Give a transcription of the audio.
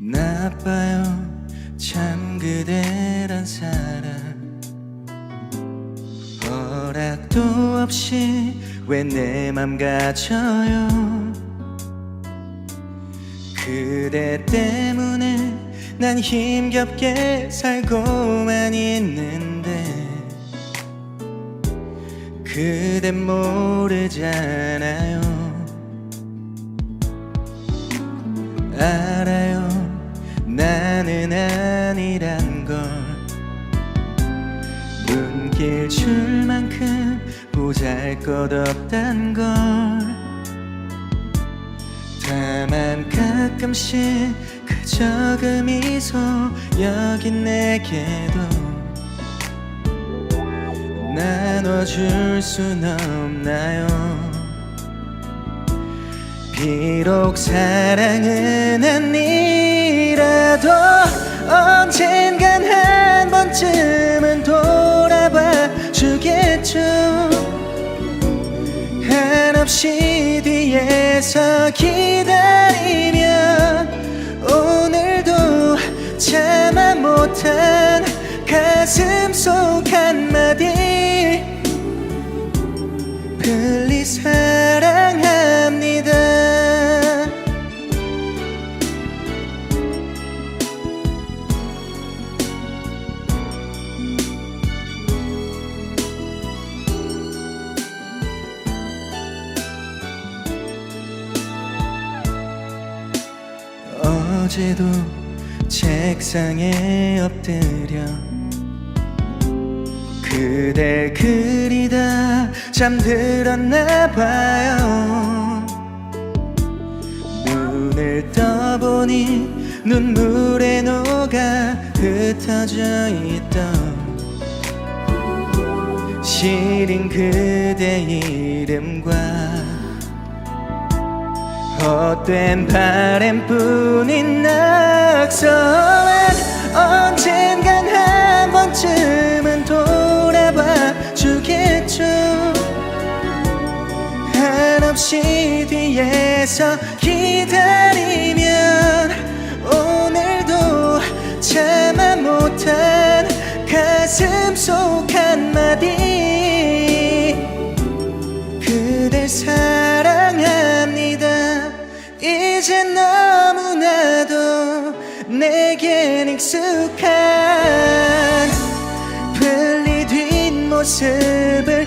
나빠요. 참 그대란 사람. 허락도 없이 왜 내맘 가져요? 그대 때문에 난 힘겹게 살고만 있는데 그댄 모르잖아요. 알아 눈길 줄만큼 보잘것없단 걸. 다만 가끔씩 그저 그 미소 여긴 내게도 나눠줄 순 없나요? 비록 사랑은 아니라도 언젠간 한 번쯤 한없이 뒤에서 기다리면 오늘도 참아 못한 가슴 속 한마디. 플 어제도 책상에 엎드려 그댈 그리다 잠들었나 봐요. 눈을 떠보니 눈물에 녹아 흩어져 있던 시린 그대 이름과 헛된 바램뿐인 낙서만 언젠간 한 번쯤은 돌아봐 주겠죠. 한없이 뒤에서 기다리면 오늘도 참아 못한 가슴 속 한마디. 그댈 사랑합니다 이제 너무나도 내겐 익숙한 분리 뒷모습을